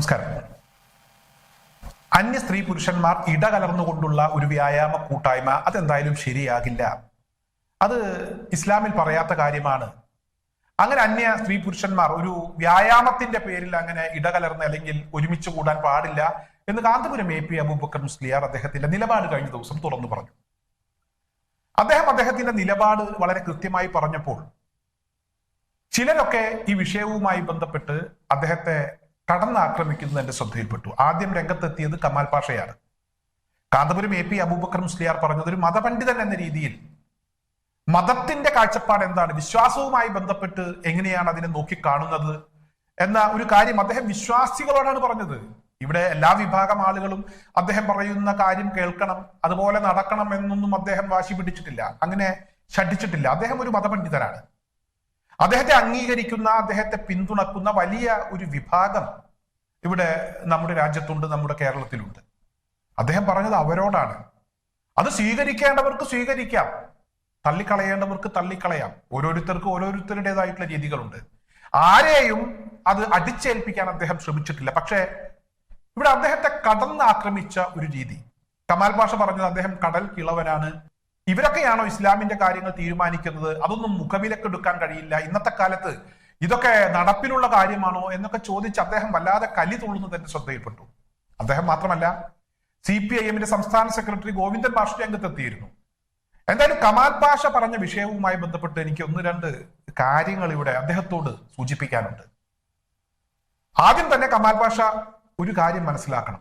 നമസ്കാരം. അന്യ സ്ത്രീ പുരുഷന്മാർ ഇടകലർന്നുകൊണ്ടുള്ള ഒരു വ്യായാമ കൂട്ടായ്മ അതെന്തായാലും ശരിയാകില്ല. അത് ഇസ്ലാമിൽ പറയാത്ത കാര്യമാണ്. അങ്ങനെ അന്യ സ്ത്രീ പുരുഷന്മാർ ഒരു വ്യായാമത്തിന്റെ പേരിൽ അങ്ങനെ ഇടകലർന്ന് അല്ലെങ്കിൽ ഒരുമിച്ച് കൂടാൻ പാടില്ല എന്ന് കാന്തപുരം എ പി അബൂബക്കർ മുസ്ലിയാർ അദ്ദേഹത്തിന്റെ നിലപാട് കഴിഞ്ഞ ദിവസം തുറന്നു പറഞ്ഞു. അദ്ദേഹം അദ്ദേഹത്തിന്റെ നിലപാട് വളരെ കൃത്യമായി പറഞ്ഞപ്പോൾ ചിലരൊക്കെ ഈ വിഷയവുമായി ബന്ധപ്പെട്ട് അദ്ദേഹത്തെ കടന്നാക്രമിക്കുന്നത് എന്റെ ശ്രദ്ധയിൽപ്പെട്ടു. ആദ്യം രംഗത്തെത്തിയത് കമാൽ പാഷയാണ്. കാന്തപുരം എ പി അബൂബക്കർ മുസ്ലിയാർ പറഞ്ഞത് ഒരു മതപണ്ഡിതൻ എന്ന രീതിയിൽ. മതത്തിന്റെ കാഴ്ചപ്പാട് എന്താണ്? വിശ്വാസവുമായി ബന്ധപ്പെട്ട് എങ്ങനെയാണ് അതിനെ നോക്കിക്കാണുന്നത് എന്ന ഒരു കാര്യം അദ്ദേഹം വിശ്വാസികളോടാണ് പറഞ്ഞത്. ഇവിടെ എല്ലാ വിഭാഗം ആളുകളും അദ്ദേഹം പറയുന്ന കാര്യം കേൾക്കണം അതുപോലെ നടക്കണം എന്നൊന്നും അദ്ദേഹം വാശി പിടിച്ചിട്ടില്ല. അങ്ങനെ ഷഠിച്ചിട്ടില്ല അദ്ദേഹം ഒരു മതപണ്ഡിതനാണ്. അദ്ദേഹത്തെ അംഗീകരിക്കുന്ന അദ്ദേഹത്തെ പിന്തുണക്കുന്ന വലിയ ഒരു വിഭാഗം ഇവിടെ നമ്മുടെ രാജ്യത്തുണ്ട് നമ്മുടെ കേരളത്തിലുണ്ട്. അദ്ദേഹം പറഞ്ഞത് അവരോടാണ്. അത് സ്വീകരിക്കേണ്ടവർക്ക് സ്വീകരിക്കാം. തള്ളിക്കളയേണ്ടവർക്ക് തള്ളിക്കളയാം. ഓരോരുത്തർക്ക് ഓരോരുത്തരുടേതായിട്ടുള്ള രീതികളുണ്ട്. ആരെയും അത് അടിച്ചേൽപ്പിക്കാൻ അദ്ദേഹം ശ്രമിച്ചിട്ടില്ല. പക്ഷേ ഇവിടെ അദ്ദേഹത്തെ കടന്ന് ആക്രമിച്ച ഒരു രീതി. കമാൽ പാഷ പറഞ്ഞത് അദ്ദേഹം കടൽ കിളവനാണ്. ഇവരൊക്കെയാണോ ഇസ്ലാമിന്റെ കാര്യങ്ങൾ തീരുമാനിക്കുന്നത്? അതൊന്നും മുഖവിലക്കെടുക്കാൻ കഴിയില്ല. ഇന്നത്തെ കാലത്ത് ഇതൊക്കെ നടപ്പിലുള്ള കാര്യമാണോ എന്നൊക്കെ ചോദിച്ച് അദ്ദേഹം വല്ലാതെ കലി തുള്ളുന്നത് എന്റെ ശ്രദ്ധയിൽപ്പെട്ടു. അദ്ദേഹം മാത്രമല്ല സി പി ഐ എമ്മിന്റെ സംസ്ഥാന സെക്രട്ടറി ഗോവിന്ദൻ ഭാഷ രംഗത്തെത്തിയിരുന്നു എന്തായാലും കമാൽ പാഷ പറഞ്ഞ വിഷയവുമായി ബന്ധപ്പെട്ട് എനിക്ക് ഒന്ന് രണ്ട് കാര്യങ്ങൾ ഇവിടെ അദ്ദേഹത്തോട് സൂചിപ്പിക്കാനുണ്ട്. ആദ്യം തന്നെ കമാൽ പാഷ ഒരു കാര്യം മനസ്സിലാക്കണം.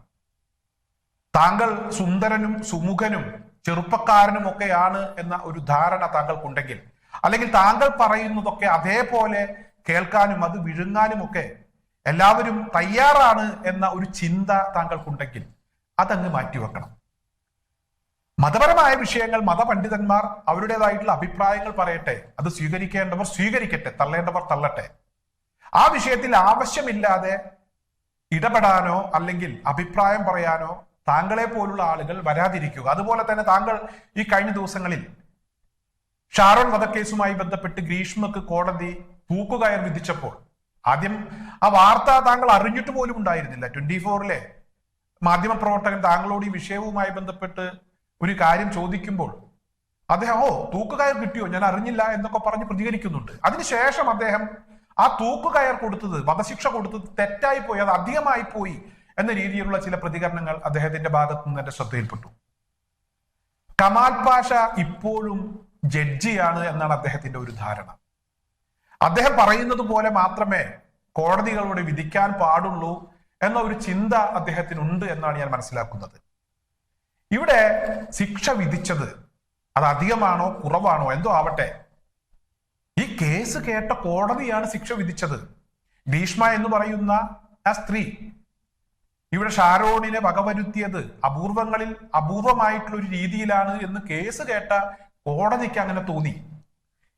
താങ്കൾ സുന്ദരനും സുമുഖനും ചെറുപ്പക്കാരനും ഒക്കെയാണ് എന്ന ഒരു ധാരണ താങ്കൾക്കുണ്ടെങ്കിൽ അല്ലെങ്കിൽ താങ്കൾ പറയുന്നതൊക്കെ അതേപോലെ കേൾക്കാനും അത് വിഴുങ്ങാനും ഒക്കെ എല്ലാവരും തയ്യാറാണ് എന്ന ഒരു ചിന്ത താങ്കൾക്കുണ്ടെങ്കിൽ അതങ്ങ് മാറ്റിവെക്കണം. മതപരമായ വിഷയങ്ങൾ മതപണ്ഡിതന്മാർ അവരുടേതായിട്ടുള്ള അഭിപ്രായങ്ങൾ പറയട്ടെ അത് സ്വീകരിക്കേണ്ടവർ സ്വീകരിക്കട്ടെ തള്ളേണ്ടവർ തള്ളട്ടെ. ആ വിഷയത്തിൽ ആവശ്യമില്ലാതെ ഇടപെടാനോ അല്ലെങ്കിൽ അഭിപ്രായം പറയാനോ താങ്കളെ പോലുള്ള ആളുകൾ വരാതിരിക്കുക. അതുപോലെ തന്നെ താങ്കൾ ഈ കഴിഞ്ഞ ദിവസങ്ങളിൽ ഷാരോൺ വധക്കേസുമായി ബന്ധപ്പെട്ട് ഗ്രീഷ്മക്ക് കോടതി തൂക്കുകയർ വിധിച്ചപ്പോൾ. ആദ്യം ആ വാർത്ത താങ്കൾ അറിഞ്ഞിട്ട് പോലും ഉണ്ടായിരുന്നില്ല. ട്വന്റി ഫോറിലെ മാധ്യമപ്രവർത്തകൻ താങ്കളോട് ഈ വിഷയവുമായി ബന്ധപ്പെട്ട് ഒരു കാര്യം ചോദിക്കുമ്പോൾ അദ്ദേഹം ഓ തൂക്കുകയർ കിട്ടിയോ? ഞാൻ അറിഞ്ഞില്ല എന്നൊക്കെ പറഞ്ഞ് പ്രതികരിക്കുന്നുണ്ട്. അതിനുശേഷം അദ്ദേഹം ആ തൂക്കുകയർ കൊടുത്തത് വധശിക്ഷ കൊടുത്തത് തെറ്റായി പോയി അത് അധികമായി പോയി എന്ന രീതിയിലുള്ള ചില പ്രതികരണങ്ങൾ അദ്ദേഹത്തിന്റെ ഭാഗത്തു നിന്ന് എന്റെ ശ്രദ്ധയിൽപ്പെട്ടു. കമാൽ പാഷ ഇപ്പോഴും ജഡ്ജിയാണ് എന്നാണ് അദ്ദേഹത്തിന്റെ ഒരു ധാരണ. അദ്ദേഹം പറയുന്നത് പോലെ മാത്രമേ കോടതികളോട് വിധിക്കാൻ പാടുള്ളൂ എന്ന ഒരു ചിന്ത അദ്ദേഹത്തിനുണ്ട് എന്നാണ് ഞാൻ മനസ്സിലാക്കുന്നത്. ഇവിടെ ശിക്ഷ വിധിച്ചത് അത് അധികമാണോ കുറവാണോ എന്തോ ആവട്ടെ. ഈ കേസ് കേട്ട കോടതിയാണ് ശിക്ഷ വിധിച്ചത്. ഭീഷ്മ എന്ന് പറയുന്ന ആ സ്ത്രീ ഇവിടെ ഷാരോണിനെ വകവരുത്തിയത് അപൂർവങ്ങളിൽ അപൂർവമായിട്ടുള്ള ഒരു രീതിയിലാണ് എന്ന് കേസ് കേട്ട കോടതിക്ക് അങ്ങനെ തോന്നി.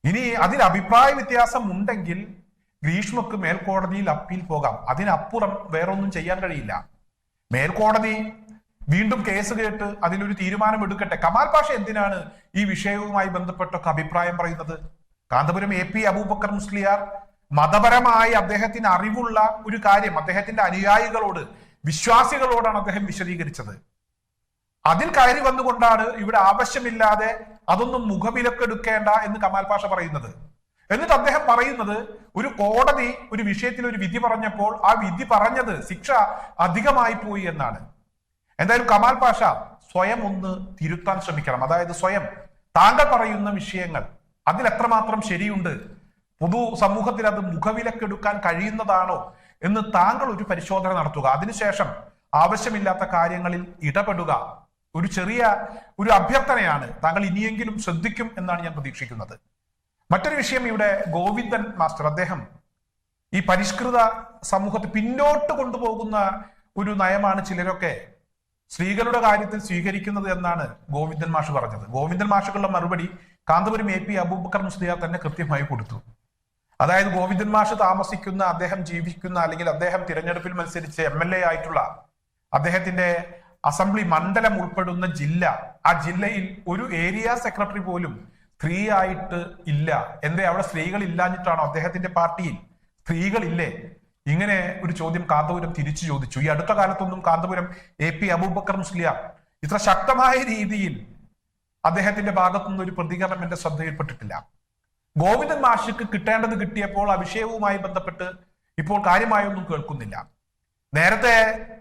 ഇനി അതിൽ അഭിപ്രായ വ്യത്യാസം ഉണ്ടെങ്കിൽ ഗ്രീഷ്മക്ക് മേൽക്കോടതിയിൽ അപ്പീൽ പോകാം. അതിനപ്പുറം വേറൊന്നും ചെയ്യാൻ കഴിയില്ല. മേൽക്കോടതി വീണ്ടും കേസ് കേട്ട് അതിലൊരു തീരുമാനം എടുക്കട്ടെ. കമാൽ പാഷ എന്തിനാണ് ഈ വിഷയവുമായി ബന്ധപ്പെട്ടൊക്കെ അഭിപ്രായം പറയുന്നത്? കാന്തപുരം എ പി അബൂബക്കർ മുസ്ലിയാർ മതപരമായി അദ്ദേഹത്തിന് അറിവുള്ള ഒരു കാര്യം അദ്ദേഹത്തിന്റെ അനുയായികളോട് വിശ്വാസികളോടാണ് അദ്ദേഹം വിശദീകരിച്ചത്. അതിൽ കയറി വന്നുകൊണ്ടാണ് ഇവിടെ ആവശ്യമില്ലാതെ അതൊന്നും മുഖവിലക്കെടുക്കേണ്ട എന്ന് കമാൽ പാഷ പറയുന്നത്. എന്നിട്ട് അദ്ദേഹം പറയുന്നത് ഒരു കോടതി ഒരു വിഷയത്തിൽ ഒരു വിധി പറഞ്ഞപ്പോൾ ആ വിധി പറഞ്ഞത് ശിക്ഷ അധികമായി പോയി എന്നാണ്. എന്തായാലും കമാൽ പാഷ സ്വയം ഒന്ന് തിരുത്താൻ ശ്രമിക്കണം. അതായത് സ്വയം താങ്കൾ പറയുന്ന വിഷയങ്ങൾ അതിൽ എത്രമാത്രം ശരിയുണ്ട് പൊതു സമൂഹത്തിൽ അത് മുഖവിലക്കെടുക്കാൻ കഴിയുന്നതാണോ എന്ന് താങ്കൾ ഒരു പരിശോധന നടത്തുക. അതിനുശേഷം ആവശ്യമില്ലാത്ത കാര്യങ്ങളിൽ ഇടപെടുക. ഒരു ചെറിയ ഒരു അഭ്യർത്ഥനയാണ്. താങ്കൾ ഇനിയെങ്കിലും ശ്രദ്ധിക്കും എന്നാണ് ഞാൻ പ്രതീക്ഷിക്കുന്നത്. മറ്റൊരു വിഷയം ഇവിടെ ഗോവിന്ദൻ മാസ്റ്റർ. അദ്ദേഹം ഈ പരിഷ്കൃത സമൂഹത്തെ പിന്നോട്ട് കൊണ്ടുപോകുന്ന ഒരു നയമാണ് ചിലരൊക്കെ സ്ത്രീകളുടെ കാര്യത്തിൽ സ്വീകരിക്കുന്നത് എന്നാണ് ഗോവിന്ദൻ മാഷ് പറഞ്ഞത്. ഗോവിന്ദൻ മാഷുകളുടെ മറുപടി കാന്തപുരം എ പി അബൂബക്കർ മുസ്ലിയാർ തന്നെ കൃത്യമായി കൊടുത്തു. അതായത് ഗോവിന്ദൻ മാഷ് താമസിക്കുന്ന അദ്ദേഹം ജീവിക്കുന്ന അല്ലെങ്കിൽ അദ്ദേഹം തിരഞ്ഞെടുപ്പിൽ മത്സരിച്ച് എം എൽ എ ആയിട്ടുള്ള അദ്ദേഹത്തിന്റെ അസംബ്ലി മണ്ഡലം ഉൾപ്പെടുന്ന ജില്ല. ആ ജില്ലയിൽ ഒരു ഏരിയ സെക്രട്ടറി പോലും സ്ത്രീ ആയിട്ട് ഇല്ല. എന്തേ അവിടെ സ്ത്രീകൾ ഇല്ലാഞ്ഞിട്ടാണോ അദ്ദേഹത്തിന്റെ പാർട്ടിയിൽ? സ്ത്രീകളില്ലേ ഇങ്ങനെ ഒരു ചോദ്യം കാന്തപുരം തിരിച്ചു ചോദിച്ചു. ഈ അടുത്ത കാലത്തൊന്നും കാന്തപുരം എ പി അബൂബക്കർ മുസ്ലിയാർ ഇത്ര ശക്തമായ രീതിയിൽ അദ്ദേഹത്തിന്റെ ഭാഗത്തുനിന്ന് ഒരു പ്രതികരണം എന്റെ ശ്രദ്ധയിൽപ്പെട്ടിട്ടില്ല. ഗോവിന്ദൻ മാഷിക്ക് കിട്ടേണ്ടത് കിട്ടിയപ്പോൾ ആ വിഷയവുമായി ബന്ധപ്പെട്ട് ഇപ്പോൾ കാര്യമായൊന്നും കേൾക്കുന്നില്ല. നേരത്തെ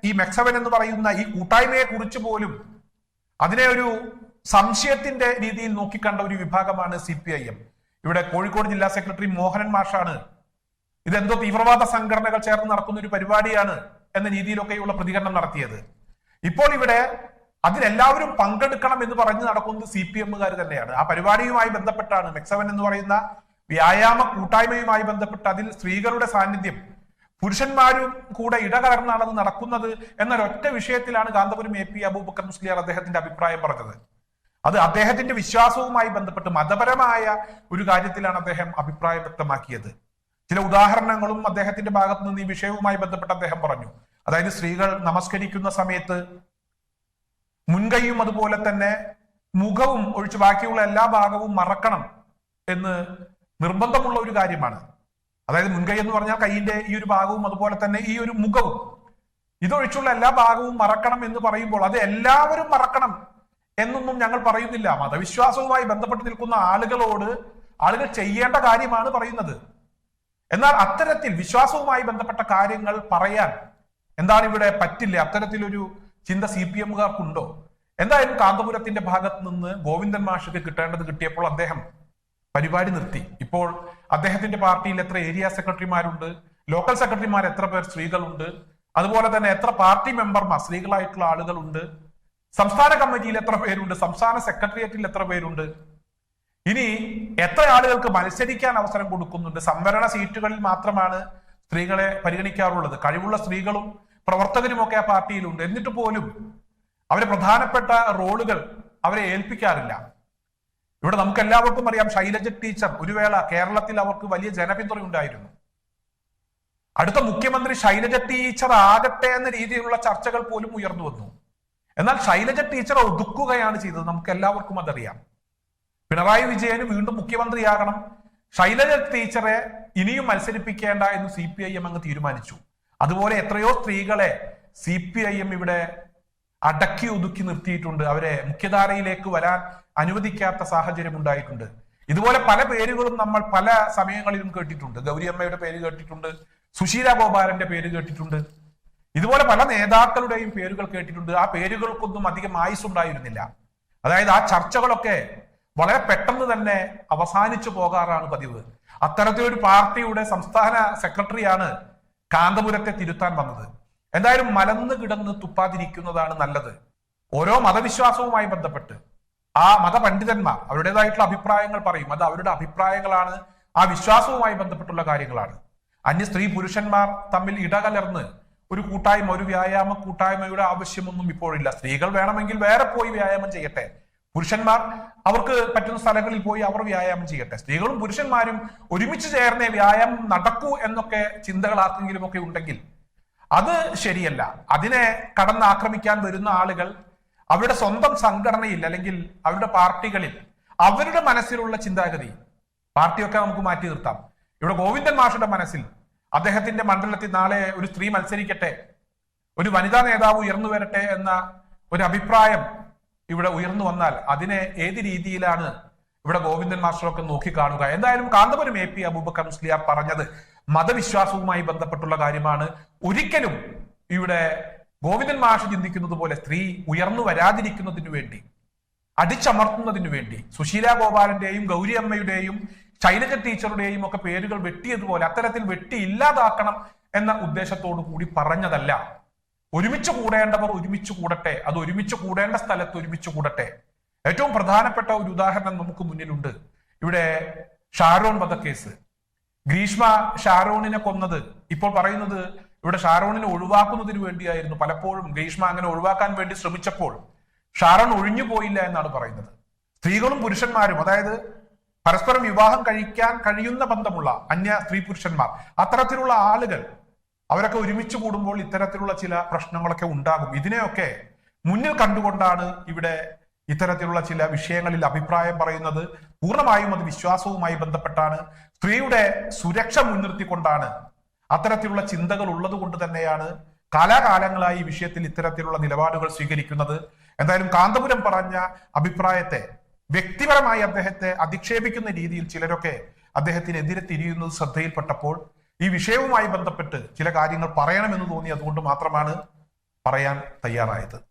ഈ മെക്സവൻ എന്ന് പറയുന്ന ഈ കൂട്ടായ്മയെ കുറിച്ച് പോലും അതിനെ ഒരു സംശയത്തിന്റെ രീതിയിൽ നോക്കിക്കണ്ട ഒരു വിഭാഗമാണ് സി പി ഐ എം. ഇവിടെ കോഴിക്കോട് ജില്ലാ സെക്രട്ടറി മോഹനൻ മാഷാണ് ഇതെന്തോ തീവ്രവാദ സംഘടനകൾ ചേർന്ന് നടക്കുന്ന ഒരു പരിപാടിയാണ് എന്ന രീതിയിലൊക്കെയുള്ള പ്രതികരണം നടത്തിയത്. ഇപ്പോൾ ഇവിടെ അതിലെല്ലാവരും പങ്കെടുക്കണം എന്ന് പറഞ്ഞ് നടക്കുന്നത് സി പി എമ്മുകാർ തന്നെയാണ്. ആ പരിപാടിയുമായി ബന്ധപ്പെട്ടാണ് മെക്സവൻ എന്ന് പറയുന്ന വ്യായാമ കൂട്ടായ്മയുമായി ബന്ധപ്പെട്ട് അതിൽ സ്ത്രീകളുടെ സാന്നിധ്യം പുരുഷന്മാരും കൂടെ ഇടകലർന്നാണ് അത് നടക്കുന്നത് എന്നൊരൊറ്റ വിഷയത്തിലാണ് കാന്തപുരം എ പി അബൂബക്കർ മുസ്ലിയാർ അദ്ദേഹത്തിന്റെ അഭിപ്രായം പറഞ്ഞത്. അത് അദ്ദേഹത്തിന്റെ വിശ്വാസവുമായി ബന്ധപ്പെട്ട് മതപരമായ ഒരു കാര്യത്തിലാണ് അദ്ദേഹം അഭിപ്രായം വ്യക്തമാക്കിയത്. ചില ഉദാഹരണങ്ങളും അദ്ദേഹത്തിന്റെ ഭാഗത്തു നിന്ന് ഈ വിഷയവുമായി ബന്ധപ്പെട്ട് അദ്ദേഹം പറഞ്ഞു. അതായത് സ്ത്രീകൾ നമസ്കരിക്കുന്ന സമയത്ത് മുൻകൈയും അതുപോലെ തന്നെ മുഖവും ഒഴിച്ച് ബാക്കിയുള്ള എല്ലാ ഭാഗവും മറക്കണം എന്ന് നിർബന്ധമുള്ള ഒരു കാര്യമാണ്. അതായത് മുൻകൈ എന്ന് പറഞ്ഞാൽ കൈയിന്റെ ഈ ഒരു ഭാഗവും അതുപോലെ തന്നെ ഈ ഒരു മുഖവും. ഇതൊഴിച്ചുള്ള എല്ലാ ഭാഗവും മറക്കണം എന്ന് പറയുമ്പോൾ അത് എല്ലാവരും മറക്കണം എന്നൊന്നും ഞങ്ങൾ പറയുന്നില്ല. മതവിശ്വാസവുമായി ബന്ധപ്പെട്ട് നിൽക്കുന്ന ആളുകളോട് ആളുകൾ ചെയ്യേണ്ട കാര്യമാണ് പറയുന്നത്. എന്നാൽ അത്തരത്തിൽ വിശ്വാസവുമായി ബന്ധപ്പെട്ട കാര്യങ്ങൾ പറയാൻ എന്താണ് ഇവിടെ പറ്റില്ല? അത്തരത്തിലൊരു ചിന്ത സി പി എമ്മുകാർക്കുണ്ടോ? എന്തായാലും കാന്തപുരത്തിന്റെ ഭാഗത്ത് നിന്ന് ഗോവിന്ദൻ മാഷക്ക് കിട്ടേണ്ടത് കിട്ടിയപ്പോൾ അദ്ദേഹം പരിപാടി നിർത്തി. ഇപ്പോൾ അദ്ദേഹത്തിന്റെ പാർട്ടിയിൽ എത്ര ഏരിയ സെക്രട്ടറിമാരുണ്ട് ലോക്കൽ സെക്രട്ടറിമാർ എത്ര പേർ സ്ത്രീകളുണ്ട് അതുപോലെ തന്നെ എത്ര പാർട്ടി മെമ്പർമാർ സ്ത്രീകളായിട്ടുള്ള ആളുകളുണ്ട് സംസ്ഥാന കമ്മിറ്റിയിൽ എത്ര പേരുണ്ട് സംസ്ഥാന സെക്രട്ടേറിയറ്റിൽ എത്ര പേരുണ്ട്. ഇനി എത്ര ആളുകൾക്ക് മത്സരിക്കാൻ അവസരം കൊടുക്കുന്നുണ്ട്? സംവരണ സീറ്റുകളിൽ മാത്രമാണ് സ്ത്രീകളെ പരിഗണിക്കാറുള്ളത്. കഴിവുള്ള സ്ത്രീകളും പ്രവർത്തകരുമൊക്കെ ആ പാർട്ടിയിലുണ്ട്. എന്നിട്ട് പോലും അവരെ പ്രധാനപ്പെട്ട റോളുകൾ അവരെ ഏൽപ്പിക്കാറില്ല. ഇവിടെ നമുക്ക് എല്ലാവർക്കും അറിയാം ശൈലജ ടീച്ചർ ഒരു വേള കേരളത്തിൽ അവർക്ക് വലിയ ജനപിന്തുണ ഉണ്ടായിരുന്നു. അടുത്ത മുഖ്യമന്ത്രി ശൈലജ ടീച്ചർ ആകട്ടെ എന്ന രീതിയിലുള്ള ചർച്ചകൾ പോലും ഉയർന്നു വന്നു. എന്നാൽ ശൈലജ ടീച്ചർ ഒതുക്കുകയാണ് ചെയ്തത്. നമുക്ക് എല്ലാവർക്കും അതറിയാം. പിണറായി വിജയന് വീണ്ടും മുഖ്യമന്ത്രിയാകണം. ശൈലജ ടീച്ചറെ ഇനിയും മത്സരിപ്പിക്കേണ്ട എന്ന് സി പി ഐ എം അങ്ങ് തീരുമാനിച്ചു. അതുപോലെ എത്രയോ സ്ത്രീകളെ സി പി ഐ എം ഇവിടെ അടക്കി ഒതുക്കി നിർത്തിയിട്ടുണ്ട്. അവരെ മുഖ്യധാരയിലേക്ക് വരാൻ അനുവദിക്കാത്ത സാഹചര്യം ഉണ്ടായിട്ടുണ്ട്. ഇതുപോലെ പല പേരുകളും നമ്മൾ പല സമയങ്ങളിലും കേട്ടിട്ടുണ്ട്. ഗൗരിയമ്മയുടെ പേര് കേട്ടിട്ടുണ്ട്. സുശീല ഗോപാലന്റെ പേര് കേട്ടിട്ടുണ്ട്. ഇതുപോലെ പല നേതാക്കളുടെയും പേരുകൾ കേട്ടിട്ടുണ്ട്. ആ പേരുകൾക്കൊന്നും അധികം ആയുസ് ഉണ്ടായിരുന്നില്ല അതായത് ആ ചർച്ചകളൊക്കെ വളരെ പെട്ടെന്ന് തന്നെ അവസാനിച്ചു പോകാറാണ് പതിവ്. അത്തരത്തിലൊരു പാർട്ടിയുടെ സംസ്ഥാന സെക്രട്ടറിയാണ് കാന്തപുരത്തെ തിരുത്താൻ വന്നത്. എന്തായാലും മലന്ന് കിടന്ന് തുപ്പാതിരിക്കുന്നതാണ് നല്ലത്. ഓരോ മതവിശ്വാസവുമായി ബന്ധപ്പെട്ട്. ആ മതപണ്ഡിതന്മാർ അവരുടേതായിട്ടുള്ള അഭിപ്രായങ്ങൾ പറയും. അത് അവരുടെ അഭിപ്രായങ്ങളാണ് ആ വിശ്വാസവുമായി ബന്ധപ്പെട്ടുള്ള കാര്യങ്ങളാണ്. അന്യ സ്ത്രീ പുരുഷന്മാർ തമ്മിൽ ഇടകലർന്ന് ഒരു കൂട്ടായ്മ ഒരു വ്യായാമ കൂട്ടായ്മയുടെ ആവശ്യമൊന്നും ഇപ്പോഴില്ല. സ്ത്രീകൾ വേണമെങ്കിൽ വേറെ പോയി വ്യായാമം ചെയ്യട്ടെ. പുരുഷന്മാർ അവർക്ക് പറ്റുന്ന സ്ഥലങ്ങളിൽ പോയി അവർ വ്യായാമം ചെയ്യട്ടെ. സ്ത്രീകളും പുരുഷന്മാരും ഒരുമിച്ച് ചേർന്നേ വ്യായാമം നടക്കൂ എന്നൊക്കെ ചിന്തകൾ ആർക്കെങ്കിലും ഒക്കെ ഉണ്ടെങ്കിൽ അത് ശരിയല്ല. അതിനെ കടന്നാക്രമിക്കാൻ വരുന്ന ആളുകൾ അവരുടെ സ്വന്തം സംഘടനയിൽ അല്ലെങ്കിൽ അവരുടെ പാർട്ടികളിൽ അവരുടെ മനസ്സിലുള്ള ചിന്താഗതി. പാർട്ടിയൊക്കെ നമുക്ക് മാറ്റി നിർത്താം. ഇവിടെ ഗോവിന്ദൻ മാഷയുടെ മനസ്സിൽ അദ്ദേഹത്തിന്റെ മണ്ഡലത്തിൽ നാളെ ഒരു സ്ത്രീ മത്സരിക്കട്ടെ ഒരു വനിതാ നേതാവ് ഉയർന്നു വരട്ടെ എന്ന ഒരു അഭിപ്രായം ഇവിടെ ഉയർന്നു വന്നാൽ അതിനെ ഏത് രീതിയിലാണ് ഇവിടെ ഗോവിന്ദൻ മാസ്റ്ററൊക്കെ നോക്കിക്കാണുക? എന്തായാലും കാന്തപുരം എ പി അബൂബക്കർ മുസ്ലിയാർ പറഞ്ഞത് മതവിശ്വാസവുമായി ബന്ധപ്പെട്ടുള്ള കാര്യമാണ്. ഒരിക്കലും ഇവിടെ ഗോവിന്ദൻ മാഷ് ചിന്തിക്കുന്നത് പോലെ സ്ത്രീ ഉയർന്നു വരാതിരിക്കുന്നതിന് വേണ്ടി അടിച്ചമർത്തുന്നതിന് വേണ്ടി സുശീല ഗോപാലന്റെയും ഗൗരി അമ്മയുടെയും ശൈലജ ടീച്ചറുടെയും ഒക്കെ പേരുകൾ വെട്ടിയതുപോലെ അത്തരത്തിൽ വെട്ടി ഇല്ലാതാക്കണം എന്ന ഉദ്ദേശത്തോടു കൂടി പറഞ്ഞതല്ല. ഒരുമിച്ച് കൂടേണ്ടവർ ഒരുമിച്ച് കൂടട്ടെ അത് ഒരുമിച്ച് കൂടേണ്ട സ്ഥലത്ത് ഒരുമിച്ച് കൂടട്ടെ. ഏറ്റവും പ്രധാനപ്പെട്ട ഒരു ഉദാഹരണം നമുക്ക് മുന്നിലുണ്ട്. ഇവിടെ ഷാരോൺ വധക്കേസ്. ഗ്രീഷ്മ ഷാരോണിനെ കൊന്നത്. ഇപ്പോൾ പറയുന്നത് ഇവിടെ ഷാറോണിനെ ഒഴിവാക്കുന്നതിന് വേണ്ടിയായിരുന്നു പലപ്പോഴും ഗ്രീഷ്മ അങ്ങനെ ഒഴിവാക്കാൻ വേണ്ടി ശ്രമിച്ചപ്പോൾ. ഷാറോൺ ഒഴിഞ്ഞു പോയില്ല എന്നാണ് പറയുന്നത്. സ്ത്രീകളും പുരുഷന്മാരും അതായത് പരസ്പരം വിവാഹം കഴിക്കാൻ കഴിയുന്ന ബന്ധമുള്ള അന്യ സ്ത്രീ പുരുഷന്മാർ അത്തരത്തിലുള്ള ആളുകൾ അവരൊക്കെ ഒരുമിച്ച് കൂടുമ്പോൾ ഇത്തരത്തിലുള്ള ചില പ്രശ്നങ്ങളൊക്കെ ഉണ്ടാകും. ഇതിനെയൊക്കെ മുന്നിൽ കണ്ടുകൊണ്ടാണ് ഇവിടെ ഇത്തരത്തിലുള്ള ചില വിഷയങ്ങളിൽ അഭിപ്രായം പറയുന്നത്. പൂർണമായും അത് വിശ്വാസവുമായി ബന്ധപ്പെട്ടാണ്. സ്ത്രീയുടെ സുരക്ഷ മുൻനിർത്തിക്കൊണ്ടാണ് അത്തരത്തിലുള്ള ചിന്തകൾ ഉള്ളത് കൊണ്ട് തന്നെയാണ് കാലാകാലങ്ങളായി ഈ വിഷയത്തിൽ ഇത്തരത്തിലുള്ള നിലപാടുകൾ സ്വീകരിക്കുന്നത്. എന്തായാലും കാന്തപുരം പറഞ്ഞ അഭിപ്രായത്തെ വ്യക്തിപരമായി അദ്ദേഹത്തെ അധിക്ഷേപിക്കുന്ന രീതിയിൽ ചിലരൊക്കെ അദ്ദേഹത്തിനെതിരെ തിരിയുന്നത് ശ്രദ്ധയിൽപ്പെട്ടപ്പോൾ ഈ വിഷയവുമായി ബന്ധപ്പെട്ട് ചില കാര്യങ്ങൾ പറയണമെന്ന് തോന്നി. അതുകൊണ്ട് മാത്രമാണ് പറയാൻ തയ്യാറായത്.